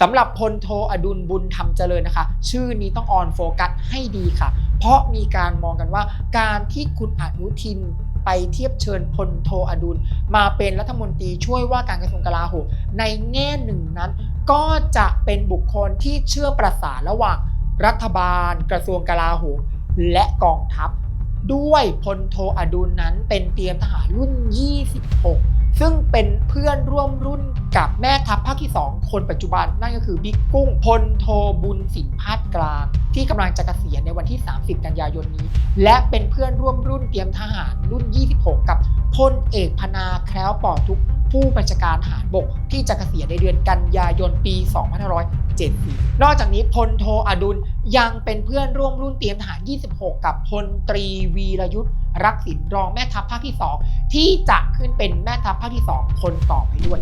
สำหรับพลโทอดุลบุญธรรมเจริญนะคะ ชื่อนี้ต้องออนโฟกัสให้ดีค่ะ เพราะมีการมองกันว่า การที่คุณอนุทินไปเทียบเชิญพลโทอดุล มาเป็นรัฐมนตรีช่วยว่าการกระทรวงกลาโหมในแง่หนึ่งนั้น ก็จะเป็นบุคคลที่เชื่อมประสานระหว่างรัฐบาล กระทรวงกลาโหมและกองทัพ ด้วยพลโทอดุลนั้นเป็นเตรียมทหารรุ่น 26 ซึ่งเป็นเพื่อนร่วมรุ่นกับแม่ทัพภาคที่ 2 คนปัจจุบันนั่นก็คือบิ๊กกุ้งพลโทบุญสินพาดกลาง ที่กำลังจะเกษียณในวันที่ 30 กันยายนนี้ และเป็นเพื่อนร่วมรุ่นเตรียมทหารรุ่น 26 กับพลเอกพนาแคล้วปอดทุกผู้บัญชาการทหารบกที่จะเกษียณในเดือนกันยายนปี 2570 นอกจากนี้พลโทอดุลยังเป็นเพื่อนร่วมรุ่นเตรียมทหาร 26 กับพลตรีวีรยุทธ์ รักษินรองแม่ทัพภาคที่ 2 ที่จะขึ้นเป็นแม่ทัพภาคที่ 2 คนต่อไปด้วย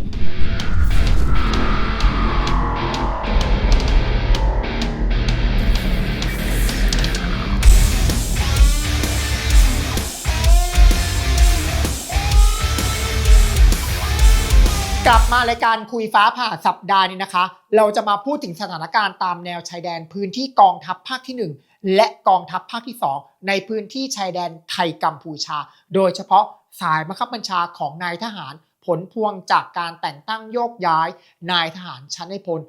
กลับมารายการคุยฟ้าผ่าสัปดาห์นี้นะคะ เราจะมาพูดถึงสถานการณ์ตามแนวชายแดนพื้นที่กองทัพภาคที่1 และกองทัพภาคที่ 2 ในพื้นที่ชายแดนไทยกัมพูชา โดยเฉพาะสายบังคับบัญชาของนายทหารผลพวงจากการแต่งตั้งโยกย้าย นายทหารชั้นในพล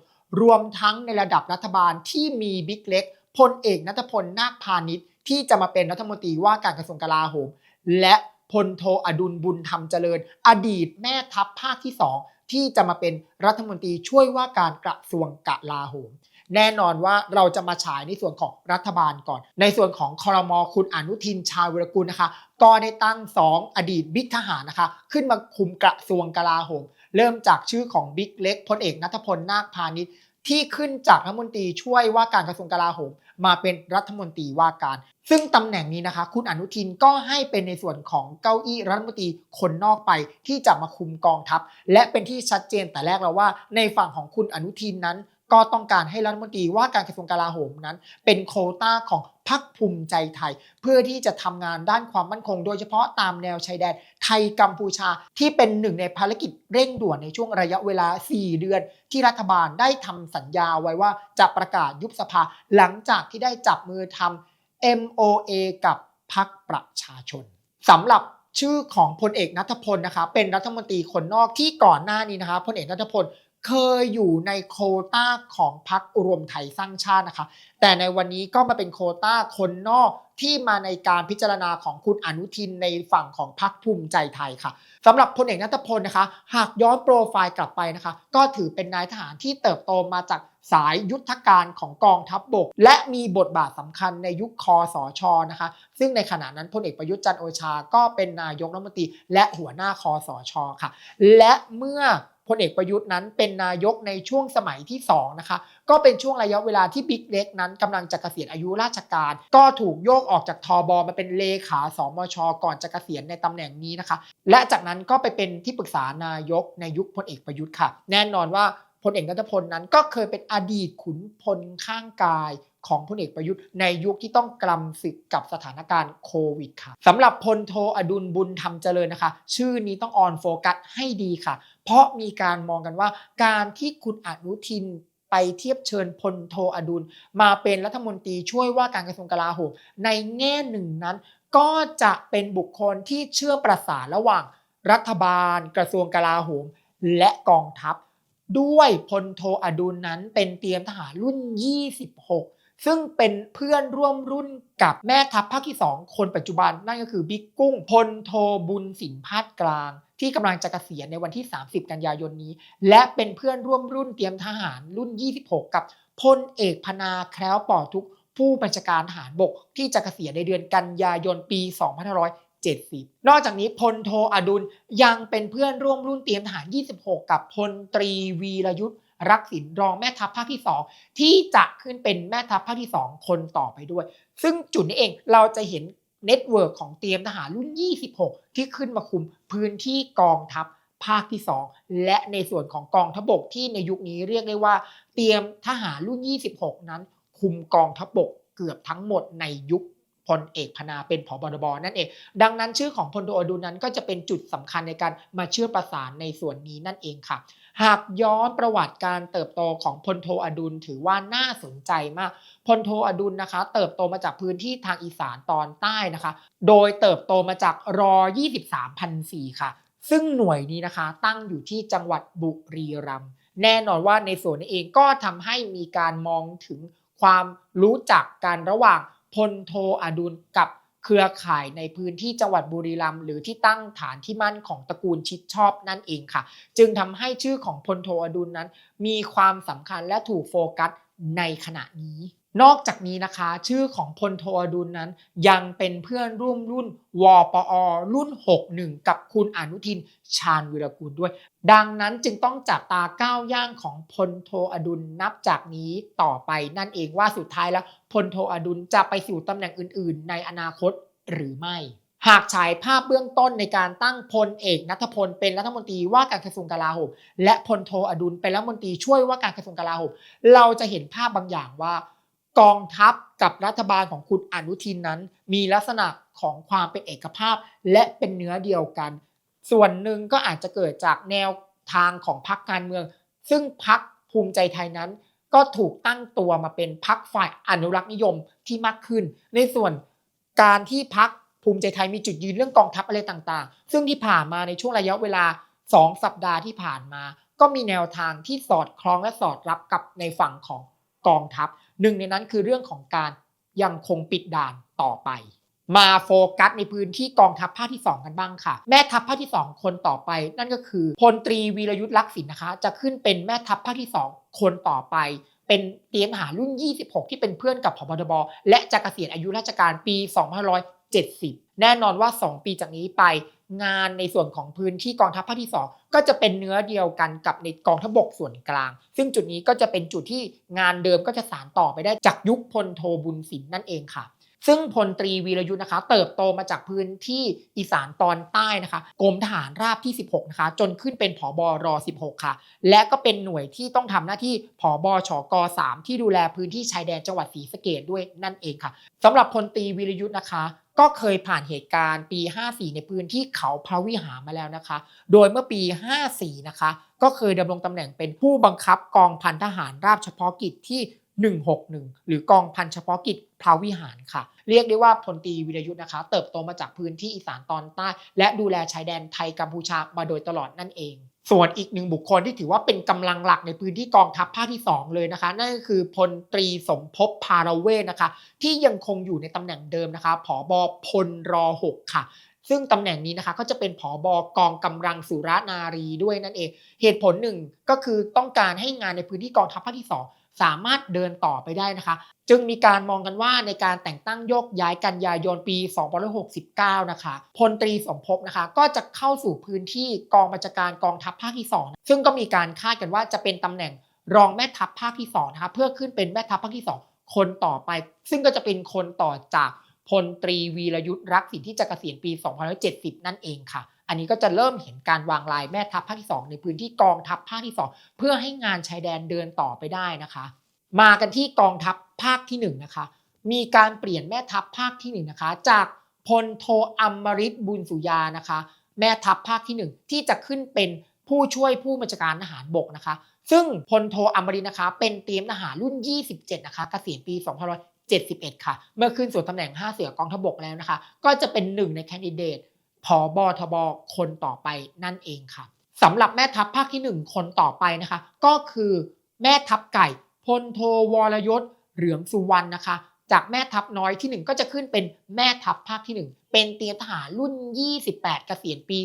รวมทั้งในระดับรัฐบาลที่มีบิ๊กเล็กพลเอกนัทพลนาคพาณิชย์ที่จะมาเป็นรัฐมนตรีว่าการกระทรวงกลาโหม และพลโทอดุลบุญธรรมเจริญ อดีตแม่ทัพภาคที่2ที่จะมาเป็นรัฐมนตรีช่วยว่าการกระทรวงกลาโหม แน่นอนว่าเราจะมาฉายในส่วนของรัฐบาลก่อน ในส่วนของคอรมอคุณอนุทินชาญวิรกุลนะคะ ก็ได้ตั้ง 2 อดีตบิ๊กทหารนะคะ ขึ้นมาคุมกระทรวงกลาโหม เริ่มจากชื่อของบิ๊กเล็กพลเอกนัทพลนาคพาณิชย์ที่ขึ้นจากรัฐมนตรีช่วยว่าการกระทรวงกลาโหม มาเป็นรัฐมนตรีว่าการ ซึ่งตำแหน่งนี้นะคะ คุณอนุทินก็ให้เป็นในส่วนของเก้าอี้รัฐมนตรีคนนอกไปที่จะมาคุมกองทัพ และเป็นที่ชัดเจนแต่แรกแล้วว่า ในฝั่งของคุณอนุทินนั้น ก็ต้องการให้รัฐมนตรีว่าการกระทรวงกลาโหมนั้น เป็นโคต้าของพรรคภูมิใจไทย เพื่อที่จะทำงานด้านความมั่นคง โดยเฉพาะตามแนวชายแดนไทยกัมพูชาที่เป็นหนึ่งในภารกิจเร่งด่วนในช่วงระยะเวลา 4 เดือน ที่รัฐบาลได้ทำสัญญาไว้ว่าจะประกาศยุบสภาหลังจากที่ได้จับมือทำ MOA กับพรรคประชาชนสำหรับชื่อของพลเอกนัทพลนะคะเป็นรัฐมนตรีคนนอกที่ก่อนหน้านี้นะคะพลเอกนัทพล เคยอยู่ในโควต้าของพรรครวมไทยสร้างชาตินะคะ แต่ในวันนี้ก็มาเป็นโควต้าคนนอกที่มาในการพิจารณาของคุณอนุทินในฝั่งของพรรคภูมิใจไทยค่ะสำหรับพลเอกนัทพลนะคะ หากย้อนโปรไฟล์กลับไปนะคะ ก็ถือเป็นนายทหารที่เติบโตมาจากสายยุทธการของกองทัพบบก และมีบทบาทสำคัญในยุคคอสชนะคะ ซึ่งในขณะนั้นพลเอกประยุทธ์จันโอชา ก็เป็นนายกรัฐมนตรีและหัวหน้าคอสชค่ะ และเมื่อ พลเอกประยุทธ์นั้นเป็นนายกในช่วงสมัยที่2นะคะก็เป็นช่วงระยะเวลาที่บิ๊กเล็กนั้นกำลังจะเกษียณอายุราชการ ก็ถูกโยกออกจากทบมาเป็นเลขาสมช ก่อนจะเกษียณในตำแหน่งนี้นะคะ และจากนั้นก็ไปเป็นที่ปรึกษานายกในยุคพลเอกประยุทธ์ค่ะ แน่นอนว่า ลเอกนัทพลนั้นก็เคยเป็นอดีตขุนพลข้างกายของพลเอกประยุทธ์ในยุคที่ต้องกลำศึกกับสถานการณ์โควิดค่ะสำหรับพลโทอดุลบุญธรรมเจริญนะคะ ชื่อนี้ต้องออนโฟกัสให้ดีค่ะ เพราะมีการมองกันว่าการที่คุณอนุทินไปเทียบเชิญพลโทอดุล มาเป็นรัฐมนตรีช่วยว่าการกระทรวงกลาโหมในแง่หนึ่งนั้น ก็จะเป็นบุคคลที่เชื่อมประสานระหว่างรัฐบาล กระทรวงกลาโหม และกองทัพ ด้วยพลโทอดุลนั้นเป็นเตรียมทหารรุ่น 26 ซึ่งเป็นเพื่อนร่วมรุ่นกับแม่ทัพภาคที่ 2 คนปัจจุบันนั่นก็คือบิ๊กกุ้งพลโทบุญสินพาดกลาง ที่กำลังจะเกษียณในวันที่ 30 กันยายนนี้ และเป็นเพื่อนร่วมรุ่นเตรียมทหารรุ่น 26 กับพลเอกพนาแคล้วปอดทุกผู้บัญชาการทหารบกที่จะเกษียณในเดือนกันยายนปี2 5 70 นอกจากนี้พลโทอดุลยังเป็นเพื่อนร่วมรุ่นเตรียมทหาร 26 กับพลตรีวีรยุทธ์รักษินรองแม่ทัพภาคที่ 2 ที่จะขึ้นเป็นแม่ทัพภาคที่ 2 คนต่อไปด้วย ซึ่งจุดนี้เองเราจะเห็นเน็ตเวิร์กของเตรียมทหารรุ่น 26 ที่ขึ้นมาคุมพื้นที่กองทัพภาคที่ 2 และในส่วนของกองทัพบกที่ในยุคนี้เรียกได้ว่า เตรียมทหารรุ่น 26 นั้น คุมกองทัพบกเกือบทั้งหมดในยุค พลเอกพนาเป็นผบทบนั่นเอง ดังนั้นชื่อของพลโทอดุลนั้นก็จะเป็นจุดสำคัญในการมาเชื่อมประสานในส่วนนี้นั่นเองค่ะ หากย้อนประวัติการเติบโตของพลโทอดุลถือว่าน่าสนใจมากพลโทอดุลนะคะ เติบโตมาจากพื้นที่ทางอีสานตอนใต้นะคะ โดยเติบโตมาจากรอ 23พันสี่ค่ะ ซึ่งหน่วยนี้นะคะตั้งอยู่ที่จังหวัดบุรีรัมย์แน่นอนว่าในส่วนนี้เองก็ทำให้มีการมองถึงความรู้จักกันระหว่าง พลโทอดุลกับเครือข่ายในพื้นที่จังหวัดบุรีรัมย์หรือที่ตั้งฐานที่มั่นของตระกูลชิดชอบนั่นเองค่ะ จึงทำให้ชื่อของพลโทอดุลนั้น มีความสำคัญและถูกโฟกัสในขณะนี้ นอกจากนี้นะคะ ชื่อของพลโทอดุลนั้น ยังเป็นเพื่อนร่วมรุ่นวปอ รุ่น 61 กับคุณอนุทินชาญวิรกูลด้วย ดังนั้นจึงต้องจับตาก้าวย่างของพลโทอดุลนับจากนี้ต่อไปนั่นเองว่าสุดท้ายแล้วพลโทอดุลจะไปสู่ตำแหน่งอื่น ๆ ในอนาคตหรือไม่หากฉายภาพเบื้องต้นในการตั้งพลเอกนัทพลเป็นรัฐมนตรีว่าการกระทรวงกลาโหมและพลโทอดุลเป็นรัฐมนตรีช่วยว่าการกระทรวงกลาโหมเราจะเห็นภาพบางอย่างว่า กองทัพกับรัฐบาลของคุณอนุทินนั้น มีลักษณะของความเป็นเอกภาพ และเป็นเนื้อเดียวกัน ส่วนหนึ่งก็อาจจะเกิดจากแนวทางของพรรคการเมือง ซึ่งพรรคภูมิใจไทยนั้น ก็ถูกตั้งตัวมาเป็นพรรคฝ่ายอนุรักษ์นิยมที่มากขึ้น ในส่วนการที่พรรคภูมิใจไทยมีจุดยืนเรื่องกองทัพอะไรต่างๆ ซึ่งที่ผ่านมาในช่วงระยะเวลา 2 สัปดาห์ที่ผ่านมา ก็มีแนวทางที่สอดคล้องและสอดรับกับในฝั่งของกองทัพ หนึ่งในนั้นคือเรื่องของการยังคงปิดด่านต่อไป มาโฟกัสในพื้นที่กองทัพภาคที่ 2 กันบ้างค่ะ แม่ทัพภาคที่ 2 คนต่อไป นั่นก็คือพลตรีวีรยุทธ์ลักษิณนะคะ จะขึ้นเป็นแม่ทัพภาคที่ 2 คนต่อไป เป็นเตรียมทหารรุ่น 26 ที่เป็นเพื่อนกับพบดบและจะเกษียณอายุราชการปี 70 แน่นอนว่า 2 ปีจากนี้ไป งานในส่วนของพื้นที่กองทัพภาคที่ 2 ก็จะเป็นเนื้อเดียวกันกับในกองทัพบกส่วนกลาง ซึ่งจุดนี้ก็จะเป็นจุดที่งานเดิมก็จะสานต่อไปได้จากยุคพลโทบุญสินนั่นเองค่ะ ซึ่งพลตรีวีรยุทธ์นะคะ เติบโตมาจากพื้นที่อีสานตอนใต้นะคะกรมทหารราบที่ 16 นะคะ จนขึ้นเป็นผอบร16 ค่ะ และก็เป็นหน่วยที่ต้องทำหน้าที่ผอบชก3ที่ดูแลพื้นที่ชายแดนจังหวัดศรีสะเกดด้วยนั่นเองค่ะสำหรับพลตรีวีรยุทธ์นะคะก็เคยผ่านเหตุการณ์ปี 54 ในพื้นที่เขาพระวิหารมาแล้วนะคะ โดยเมื่อปี 54 นะคะ ก็เคยดำรงตำแหน่งเป็นผู้บังคับกองพันทหารราบเฉพาะกิจที่ 161 หรือกองพันเฉพาะกิจพระวิหารค่ะ เรียกได้ว่าพลตรีวิรยุทธ์นะคะ เติบโตมาจากพื้นที่อีสานตอนใต้ และดูแลชายแดนไทยกัมพูชามาโดยตลอดนั่นเอง ส่วนอีกหนึ่งบุคคลที่ถือว่าเป็นกำลังหลักในพื้นที่กองทัพภาคที่ 2 เลยนะคะ นั่นก็คือพลตรีสมภพพาราเวศนะคะ ที่ยังคงอยู่ในตำแหน่งเดิมนะคะผอบอพลร6ค่ะซึ่งตำแหน่งนี้นะคะก็จะเป็นผอบอกองกำลังสุรานารีด้วยนั่นเอง เหตุผลหนึ่งก็คือต้องการให้งานในพื้นที่กองทัพภาคที่ 2 สามารถเดินต่อไปได้นะคะ จึงมีการมองกันว่าในการแต่งตั้งโยกย้ายกันยายนปี2569 นะคะ พลตรีสมภพนะคะ ก็จะเข้าสู่พื้นที่กองบัญชาการกองทัพภาคที่ 2 ซึ่งก็มีการคาดกันว่าจะเป็นตำแหน่งรองแม่ทัพภาคที่2นะคะเพื่อขึ้นเป็นแม่ทัพภาคที่ 2 คนต่อไป ซึ่งก็จะเป็นคนต่อจากพลตรีวีรยุทธ์รักสินที่จะเกษียณปี 2570 นั่นเองค่ะ อันนี้ก็จะเริ่มเห็นการวางลายแม่ทัพภาคที่ 2 ในพื้นที่กองทัพภาคที่ 2 เพื่อให้งานชายแดนเดินต่อไปได้นะคะ มากันที่กองทัพภาคที่1นะคะมีการเปลี่ยนแม่ทัพภาคที่1นะคะจากพลโทอมมริตบุญสุยานะคะ แม่ทัพภาคที่ 1 ที่จะขึ้นเป็นผู้ช่วยผู้บัญชาการทหารบกนะคะ ซึ่งพลโทอมมรินนะคะ เป็นเตรียมทหารรุ่น 27 นะคะเกษียณปี2571 ค่ะ เมื่อขึ้นสู่ตำแหน่ง 5 เสือกองทัพบกแล้วนะคะ ก็จะเป็นหนึ่งในแคนดิเดต ผอบทบคนต่อไปนั่นเองค่ะสำหรับแม่ทัพภาคที่ 1 คนต่อไปนะคะ ก็คือแม่ทัพไก่พลโทวรยศเหลืองสุวรรณนะคะ จากแม่ทัพน้อยที่ 1 ก็จะขึ้นเป็นแม่ทัพภาคที่ 1 เป็นเตรียมทหารรุ่น 28 เกษียณปี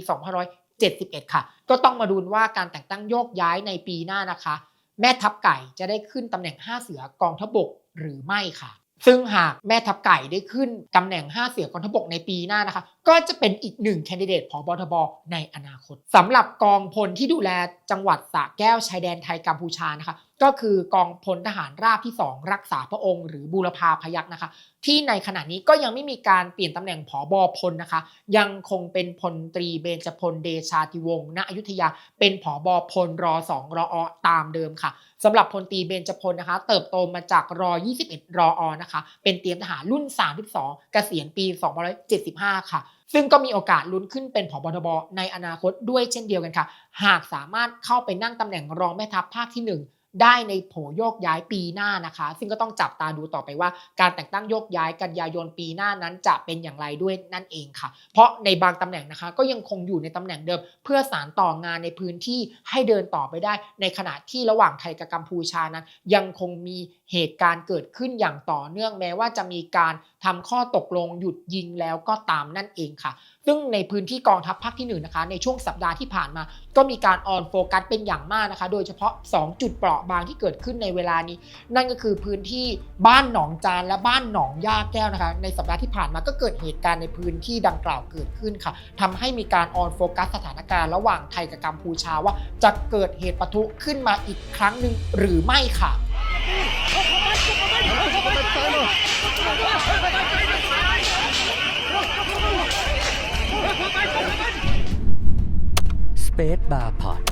2571 ค่ะ ก็ต้องมาดูว่าการแต่งตั้งโยกย้ายในปีหน้านะคะ แม่ทัพไก่จะได้ขึ้นตำแหน่ง 5 เสือกองทบกหรือไม่ค่ะ ซึ่งหากแม่ทัพไก่ได้ขึ้นตำแหน่ง 5 เสือกองทบกในปีหน้านะคะก็จะเป็นอีกหนึ่งแคนดิเดตผอบทบในอนาคตสำหรับกองพลที่ดูแลจังหวัดสระแก้วชายแดนไทยกัมพูชานะคะ ก็คือกองพลทหารราบที่ 2 รักษาพระองค์ หรือบูรพาพยัคฆ์นะคะ ที่ในขณะนี้ก็ยังไม่มีการเปลี่ยนตำแหน่งผอบอพลนะคะ ยังคงเป็นพลตรีเบญจพลเดชาติวงศ์ณอยุธยา เป็นผอบอพลรอ2รออตามเดิมค่ะสำหรับพลตรีเบญจพลนะคะ เติบโตมาจากรอ 21 รออนะคะ เป็นเตรียมทหารรุ่น 32 เกษียณปี 2575 ค่ะ ซึ่งก็มีโอกาสลุ้นขึ้นเป็นผบทบในอนาคตด้วยเช่นเดียวกันค่ะ หากสามารถเข้าไปนั่งตำแหน่งรองแม่ทัพภาคที่ 1 ได้ในโผโยกย้ายปีหน้านะคะ ซึ่งก็ต้องจับตาดูต่อไปว่า การแต่งตั้งโยกย้ายกันยายนปีหน้านั้นจะเป็นอย่างไรด้วยนั่นเองค่ะ เพราะในบางตำแหน่งนะคะ ก็ยังคงอยู่ในตำแหน่งเดิม เพื่อสารต่องานในพื้นที่ให้เดินต่อไปได้ ในขณะที่ระหว่างไทยกับกัมพูชานั้น ยังคงมีเหตุการณ์เกิดขึ้นอย่างต่อเนื่องแม้ว่าจะมีการทำข้อตกลงหยุดยิงแล้วก็ตามนั่นเองค่ะ ซึ่งในพื้นที่กองทัพภาคที่หนึ่งนะคะในช่วงสัปดาห์ที่ผ่านมา ก็มีการออนโฟกัสเป็นอย่างมากนะคะ โดยเฉพาะ 2 จุดเปราะบางที่เกิดขึ้นในเวลานี้ นั่นก็คือพื้นที่บ้านหนองจานและบ้านหนองย่าแก้วนะคะ ในสัปดาห์ที่ผ่านมาก็เกิดเหตุการณ์ในพื้นที่ดังกล่าวเกิดขึ้นค่ะทำให้มีการออนโฟกัสสถานการณ์ระหว่างไทยกับกัมพูชาว่าจะเกิดเหตุปะทุขึ้นมาอีกครั้งหนึ่งหรือไม่ค่ะ Space Bar Pod